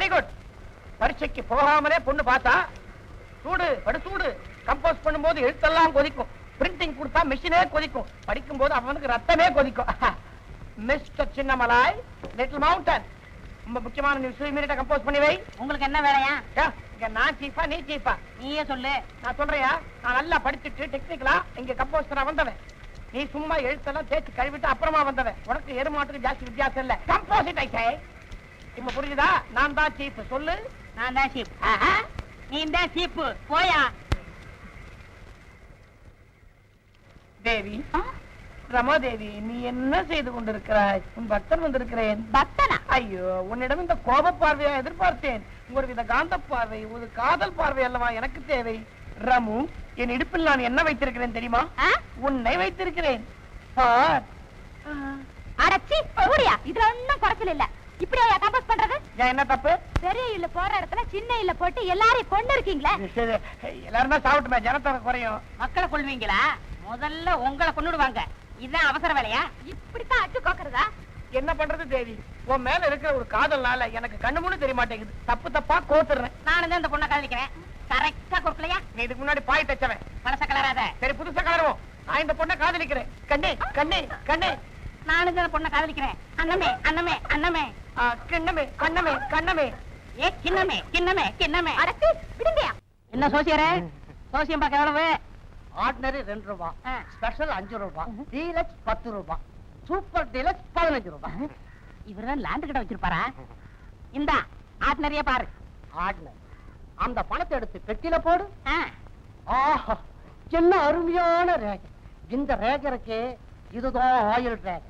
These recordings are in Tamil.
வெரி குட் பரீட்சைக்கு போகாமலே பொண்ணு பார்த்தா சூடு படு சூடு கம்போஸ் பண்ணும்போது எழுத்தெல்லாம் கொதிக்கும். பிரிண்டிங் கொடுத்தா மிஷினே கொதிக்கும். படிக்கும் போது அவனுக்கு ரத்தமே கொதிக்கும். மிஸ்டர் சின்னமலாய் லிட்டில் மவுண்டன் ரொம்ப முக்கியமான நியூஸ் இமீடியட்டா கம்போஸ் பண்ணி வை. உங்களுக்கு என்ன வேலையா? இங்க நான் சீஃபா நீ சீஃபா நீயே சொல்லு. நான் சொல்றேயா? நான் நல்லா படிச்சுட்டு டெக்னிக்கலா இங்க கம்போஸ்டரா வந்தவன். நீ சும்மா எழுத்தெல்லாம் தேய்ச்சி கழுவிட்டு அப்புறமா வந்தவன். உனக்கு எருமாட்டுக்கு ஜாஸ்தி வித்தியாசம் இல்ல. கம்போசிட் ஐசே இப்ப புரியுதா நான் தான் சீஃப் சொல்லு. நான் தான் சீப் நீ தான் சீப்பு போயா. தேவி. ரமாதேவி நீ என்ன செய்து கொண்டிருக்கிறாய்? உன் பக்தன் வந்திருக்கிறேன். பக்தனா? ஐயோ உன்னிடம் இந்த கோப பார்வையா எதிர்பார்த்தேன். ஒரு வித காந்த பார்வை ஒரு காதல் பார்வை அல்லவா எனக்கு தேவை? ரமு என் இடுப்பில் நான் என்ன வைத்திருக்கிறேன் தெரியுமா? உன்னை வைத்திருக்கிறேன். அடச்சி இதுல ஒண்ணும் குறைச்சல் இல்ல. இப்படியா கம்போஸ் பண்றது? என்ன தப்பு? பெரிய இல்ல போற இடத்துல சின்ன இல்ல போட்டு எல்லாரையும் கொண்டு இருக்கீங்களே எல்லாரும் சாப்பிட்டுமே ஜனத்தொகை குறையும். மக்களை கொள்வீங்களா முதல்ல உங்களை கொண்டுடுவாங்க இதுதான் அவசர வேலையா? இப்படித்தான் அச்சு கோக்குறதா? என்ன பண்றது தேவி? உன் மேல இருக்கிற ஒரு காதல்னால எனக்கு கண்ணு மூணு தெரிய மாட்டேங்குது. தப்பு தப்பா கோத்துறேன். நானும் தான் இந்த பொண்ணை காதலிக்கிறேன். கரெக்டா கொடுக்கலையா நீ இதுக்கு முன்னாடி பாய் தச்சவன். பழச கலராத. சரி புதுசா கலருவோம். நான் இந்த பொண்ணை காதலிக்கிறேன். கண்ணே கண்ணே கண்ணே. நானும் தான் பொண்ணை காதலிக்கிறேன். அண்ணமே அண்ணமே அண்ணமே. கிண்ணமே கண்ணமே கண்ணமே. ஏ கிண்ணமே கிண்ணமே கிண்ணமே. அடச்சி விடுங்கயா. என்ன சோசியரே? சோசியம் பார்க்க எவ்வளவு? ஆர்டினரி ரெண்டு ரூபா. ஸ்பெஷல் அஞ்சு ரூபா டீலக்ஸ் பத்து ரூபா சூப்பர் டீலக்ஸ் பதினஞ்சு ரூபா. இவர்தான் லேண்ட் கிட்ட வச்சிருப்பாரா? இந்தா ஆர்டினரியா பாரு. ஆர்டினரி அந்த பணத்தை எடுத்து பெட்டியில போடு. ஆஹா என்ன அருமையான ரேகை. இந்த ரேகை இருக்கே இதுதான் ஆயில் ரேகை.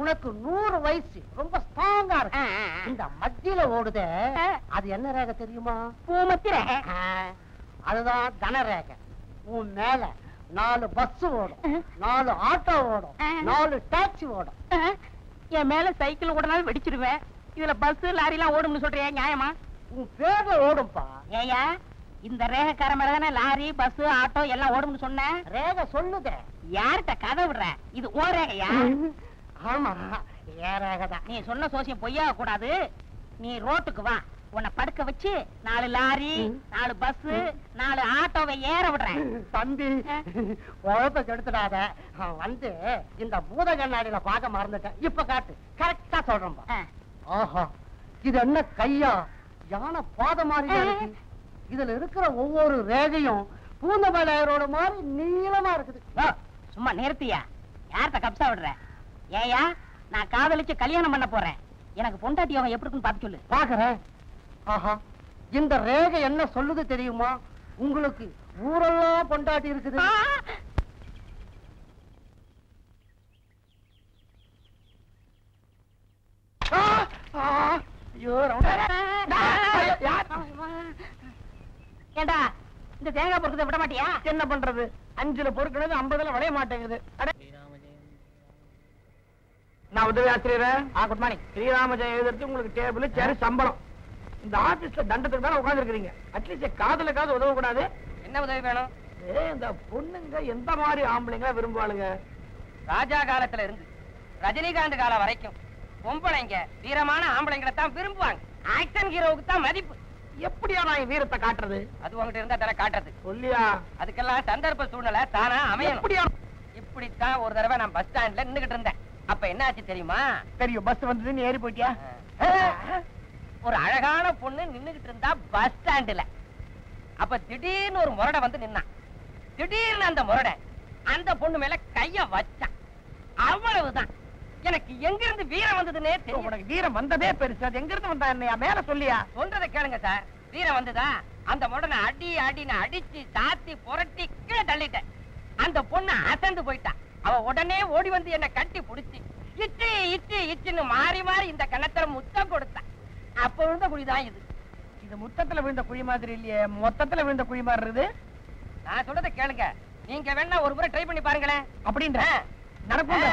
உனக்கு நூறு வயசு. ரொம்ப ஸ்ட்ராங்கா இருக்கு. இந்த மத்தியில ஓடுதே. அது என்ன ரேகை தெரியுமா? பூமத்தி ரேகை. அதுதான் தன ரேகை. உன் மேல நாலு பஸ் ஓடும். நாலு ஆட்டோ ஓடும். நாலு டாக்ஸி ஓடும். என் மேல சைக்கிள் ஓடனாலும் வெடிச்சிருவேன். இதுல பஸ் லாரி எல்லாம் ஓடும்னு சொல்றியா நியாயமா? உன் பேர்ல ஓடும்பா. ஏயா இந்த ரேகைக்கார மேல தானே லாரி பஸ் ஆட்டோ எல்லாம் ஓடும்னு சொன்னேன் ரேகை சொல்லுதே. யார்கிட்ட கதை விடுற? இது ஓ ரேகையா? ஆமா ஏன் ரேகை தான் நீ சொன்ன சோசியம் பொய்யாக கூடாது நீ ரோட்டுக்கு வா. உன்னை படுக்க வச்சு நாலு லாரி நாலு பஸ் நாலு ஆட்டோவை ஏற விடுறேன். தம்பி உழப்ப கெடுத்துடாத. வந்து இந்த பூத கண்ணாடியில பார்க்க மறந்துட்டேன். இப்ப காட்டு. கரெக்டா சொல்றேன்பா ஆ. ஆஹா இது என்ன கையா? யானை பாத மாதிரி இதுல இருக்கிற ஒவ்வொரு ரேகையும் பூந்தமலையரோட மாதிரி நீளமா இருக்குது. சும்மா நிறுத்தியா? யார்கிட்ட கப்சா விடுற? ஏயா நான் காதலிச்சு கல்யாணம் பண்ண போறேன். எனக்கு பொண்டாட்டி யோகம் எப்படி இருக்குன்னு பார்த்து சொல்லு. பாக்குறேன் ஆஹா இந்த ரேகை என்ன சொல்லுது தெரியுமா? உங்களுக்கு ஊரெல்லாம் பொண்டாட்டி இருக்குது? ஏண்டா இந்த தேங்காய் பொறுக்கத்தை விட மாட்டியா? என்ன பண்றது? அஞ்சுல பொறுக்கிறது ஐம்பதுல விளைய மாட்டேங்குது. அட. நான் உதவி ஆசிரியர். ஆ குட் மார்னிங் ஸ்ரீராம ஜெயம் எழுதுறது உங்களுக்கு டேபிள் சேர் சம்பளம். இந்த ஆபீஸ்ல தண்டத்துக்கு தானே உட்கார்ந்து இருக்கிறீங்க அட்லீஸ்ட் காதலுக்காவது உதவ கூடாது என்ன உதவி வேணும்? ஏ இந்த பொண்ணுங்க எந்த மாதிரி ஆம்பளைங்க விரும்புவாளுங்க? ராஜா காலத்துல இருந்து ரஜினிகாந்த் காலம் வரைக்கும் பொம்பளைங்க வீரமான ஆம்பளைங்களை தான் விரும்புவாங்க. ஆக்ஷன் ஹீரோவுக்கு தான் மதிப்பு. எப்படியா நான் வீரத்தை காட்டுறது? அது உங்ககிட்ட இருந்தா தர காட்டுறது. சொல்லியா? அதுக்கெல்லாம் சந்தர்ப்ப சூழ்நிலை தானா எப்படியா? இப்படித்தான் ஒரு தடவை நான் பஸ் ஸ்டாண்ட்ல நின்னுகிட்டு இருந்தேன். அப்ப என்ன ஆச்சு தெரியுமா? தெரியும். பஸ் வந்தது நீ ஏறி போயிட்டியா? ஒரு அழகான பொண்ணு நின்னுகிட்டு இருந்தா பஸ் ஸ்டாண்டுல அப்ப திடீர்னு ஒரு முரடை வந்து நின்னான். திடீர்னு அந்த முரடை அந்த பொண்ணு மேல கைய வச்சான். அவ்வளவுதான். எனக்கு எங்க இருந்து வீரம் வந்ததுன்னே தெரியல உனக்கு வீரம் வந்ததே பெருசு. அது எங்க இருந்து வந்தா என்னையா மேல சொல்லியா? சொல்றத கேளுங்க சார். வீரம் வந்ததா? அந்த முடனை அடி அடின்னு அடிச்சு சாத்தி புரட்டி கீழே தள்ளிட்டேன். அந்த பொண்ணு அசந்து போயிட்டா. அவ உடனே ஓடி வந்து என்ன கட்டி புடிச்சு இச்சு இச்சு இச்சுன்னு மாறி மாறி இந்த கணத்துல முத்தம் கொடுத்தா. அப்ப விழுந்த குழிதான் இது. இது முத்தத்துல விழுந்த குழி மாதிரி இல்லையே மொத்தத்துல விழுந்த குழி மாதிரி இருக்குது? நான் சொல்றத கேளுங்க. நீங்க வேணா ஒரு முறை ட்ரை பண்ணி பாருங்களேன். அப்படின்ற. நடக்கும்.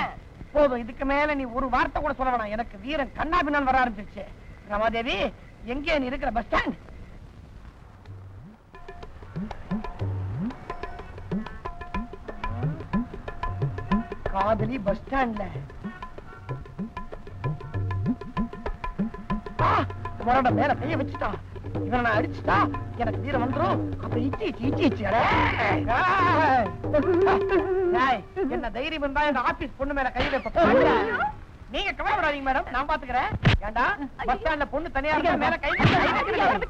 போதும் இதுக்கு மேல நீ ஒரு வார்த்தை கூட சொல்ல வேணாம். எனக்கு வீரன் கண்ணா பின்னால் வர ஆரம்பிச்சிருச்சு. ரமாதேவி எங்கே நீ இருக்கிற பஸ் ஸ்டாண்ட் காதலி பஸ் ஸ்டாண்ட்ல. முரட மேல கைய வச்சுட்டா. இவனை நான் அடிச்சுட்டா எனக்கு வீரம் வந்துரும். அப்புறம் இச்சி இச்சி இச்சி இச்சி. என்ன தைரியம் இருந்தா எங்க ஆபீஸ் பொண்ணு மேல கையில வைப்ப. நீங்க கவலைப்படாதீங்க மேடம் நான் பாத்துக்கிறேன். ஏண்டா? பஸ் ஸ்டாண்ட்ல பொண்ணு தனியா இருந்தா மேல கை மேடம் நான் பாத்துக்கிறேன்.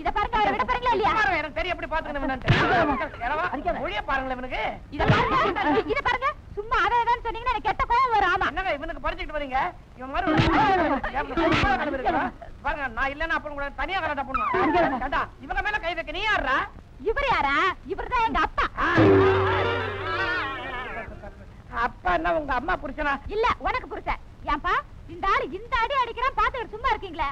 இத பாருங்க அவரை விட பாருங்களா இல்லையா? எனக்கு எப்படி பாத்துக்கணும். மொழிய பாருங்களேன் இவனுக்கு. இத பாருங்க இத பாருங்க. சும்மா அதை தான் சொன்னீங்கன்னா எனக்கு கெட்ட கோவம் வரும். ஆமா. என்னங்க இவனுக்கு பறிச்சுட்டு வரீங்க? இவன் மாதிரி இருக்கா? பாருங்க நான் இல்லன்னா அப்புறம் கூட தனியா கலாட்டா பண்ணுவேன் இவங்க மேல கை வைக்க நீ யாருடா இவர் யாரா? எங்க என்ன உங்க அம்மா புருஷனா? இல்ல உனக்கு புருஷன். ஏன்பா இந்த ஆளு இந்த அடி அடிக்கிறான் பாத்துக்கிட்டு சும்மா இருக்கீங்களா.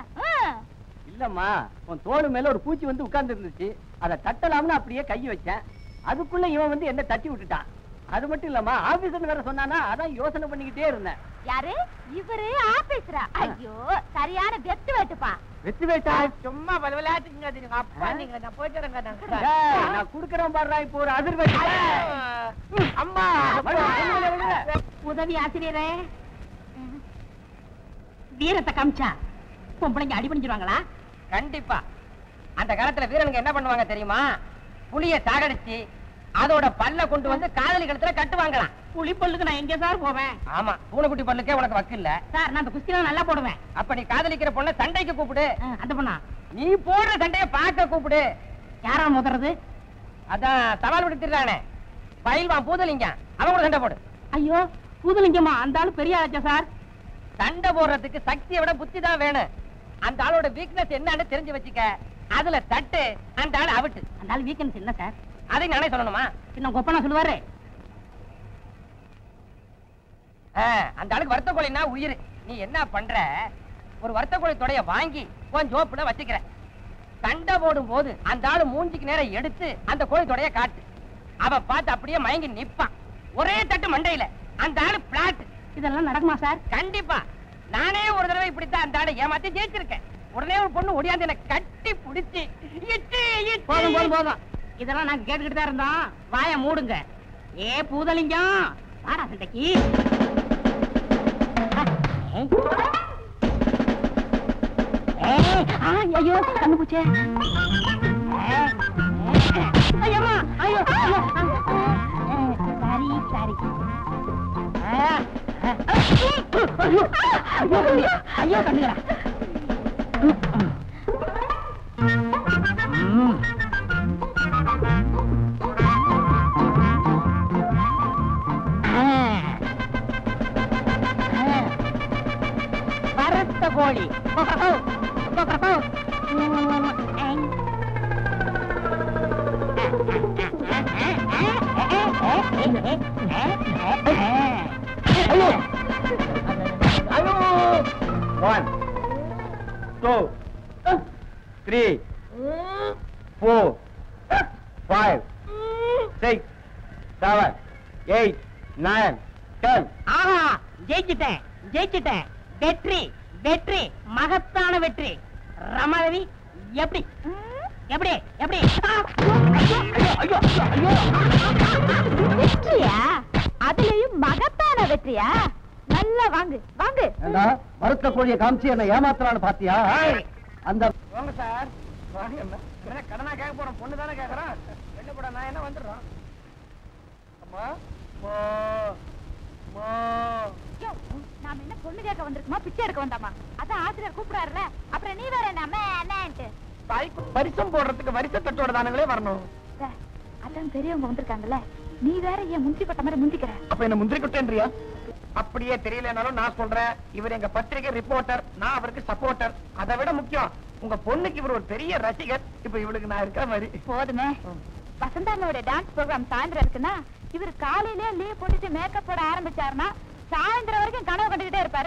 இல்லம்மா உன் தோடு மேல ஒரு பூச்சி வந்து உட்கார்ந்து இருந்துச்சு அதை தட்டலாம்னு அப்படியே கை வச்சேன். அதுக்குள்ள இவன் வந்து என்ன தட்டி விட்டுட்டான். அது மட்டும் இல்லம்மா ஆபீசர் வேற சொன்னானா அதான் யோசனை பண்ணிக்கிட்டே இருந்தேன். யாரு? இவரு ஆபீஸ்ரா ஐயோ சரியான வெத்து வெட்டுப்பா. வெற்றி வேட்டா? சும்மா பல விளையாட்டுங்க நீங்க அப்பா நீங்க நான் போயிட்டு வரேங்க நான். ஏய், நான் குடுக்கறேன் பாடுறா இப்போ ஒரு அதிர்வெட்டு. அம்மா. உதவி ஆசிரியரே. வீரத்தை காமிச்சா பொம்பளைங்க அடி பண்ணிடுவாங்களா கண்டிப்பா. அந்த காலத்துல வீரனுங்க என்ன பண்ணுவாங்க தெரியுமா? புலிய சாகடிச்சு அதோட பல்ல கொண்டு வந்து காதலி கழுத்துல கட்டுவாங்களாம். புலி பல்லுக்கு நான் எங்க சார் போவேன்? ஆமா பூனைக்குட்டி பல்லுக்கே உனக்கு வக்கு இல்ல. சார் நான் அந்த குஸ்திலாம் நல்லா போடுவேன். அப்ப நீ காதலிக்கிற பொண்ண சண்டைக்கு கூப்பிடு. அந்த பொண்ணா? நீ போடுற சண்டைய பார்க்க கூப்பிடு. யாரா முதறது? அதான் சவால் விடுத்துறானே பயில்வான் பூதலிங்க அவன் கூட சண்டை போடு. ஐயோ பூதலிங்கம்மா அந்த ஆளு பெரிய ஆச்சா சார்? சண்டை போடுறதுக்கு சக்தியை விட புத்தி தான் வேணும். அந்த ஆளோட வீக்னஸ் என்னன்னு தெரிஞ்சு வச்சுக்க. அதுல தட்டு அந்த ஆள் அவிட்டு அந்த ஆள் வீக்கெண்ட்ஸ் என்ன சார். அதை நானே சொல்லணுமா? இன்னும் கொப்பனா சொல்லுவாரு? அந்த ஆளுக்கு வறுத்த கோழின்னா உயிர். நீ என்ன பண்ற? ஒரு வறுத்த கோழி தொடைய வாங்கி உன் ஜோப்புல வச்சுக்கிற. சண்டை போடும் போது அந்த ஆளு மூஞ்சிக்கு நேரம் எடுத்து அந்த கோழி தொடைய காட்டு. அவ பார்த்து அப்படியே மயங்கி நிப்பான். ஒரே தட்டு மண்டையில. அந்த ஆளு பிளாட் இதெல்லாம் நடக்குமா சார்? கண்டிப்பா. நானே ஒரு தடவை இப்படித்தான் அந்த ஆளை ஏமாத்தி ஜெயிச்சிருக்கேன். உடனே ஒரு பொண்ணு ஒடியாந்து என்ன கட்டி புடிச்சு. போதும் போதும் போதும். இதெல்லாம் நாங்க கேட்டுக்கிட்டு தான் இருந்தோம். வாய மூடுங்க. ஏ பூதலிங்கம் வாடா சண்டைக்கு. ஐயோ கண்ணு பூச்சே. ஐயம்மா ஐயோ ஐயோ சாரி சாரி. ஐயோ ஐயோ ஐயோ கண்ணுங்களா வறுத்த கோழி One, two, three, four, five, six, seven, eight, nine, ten. ஆஹா ஜெயிச்சிட்டேன் ஜெயிச்சிட்டேன். வெற்றி வெற்றி மகத்தான வெற்றி. ரமாதவி எப்படி? எப்படி எப்படி? வெற்றியா? அதுலயும் மகத்தான வெற்றியா? நல்லா வாங்கு வாங்கு. ஏண்டா வறுத்த கோழியை காமிச்சு என்ன ஏமாத்துறான்னு பாத்தியா? அந்த வாங்க சார். என்ன என்ன கடனா கேட்க போறோம் பொண்ணு தானே கேக்குறான்? என்ன கூட நான் என்ன வந்துடுறோம்? அம்மா அம்மா, அம்மா. யோ, நாம என்ன பொண்ணு கேட்க வந்திருக்குமா? பிச்சை எடுக்க வந்தாமா? அதான் ஆசிரியர் கூப்பிடாருல அப்புறம் நீ வேற என்ன? தாய்க்கு பரிசம் போடுறதுக்கு வரிசை தட்டோட தானுங்களே வரணும். அதான் பெரியவங்க வந்திருக்காங்கல்ல. நீ வேற ஏன் முந்தி பட்ட மாதிரி முந்திக்கிற? அப்ப என்ன முந்திரி குட்டேன்றியா? அப்படியே தெரியலனாலும் நான் சொல்றேன். இவர் எங்க பத்திரிகை ரிப்போர்ட்டர் நான் அவருக்கு சப்போர்ட்டர் அதை விட முக்கியம் உங்க பொண்ணுக்கு இவர் ஒரு பெரிய ரசிகர். இப்ப இவளுக்கு நான் இருக்கிற மாதிரி. போதுமே. வசந்தாமோட டான்ஸ் ப்ரோக்ராம் சாயந்தரம் இருக்குன்னா இவர் காலையிலே லீவ் போட்டுட்டு மேக்கப் போட ஆரம்பிச்சாருன்னா சாயந்தரம் வரைக்கும் கனவு கண்டுகிட்டே இருப்பாரு.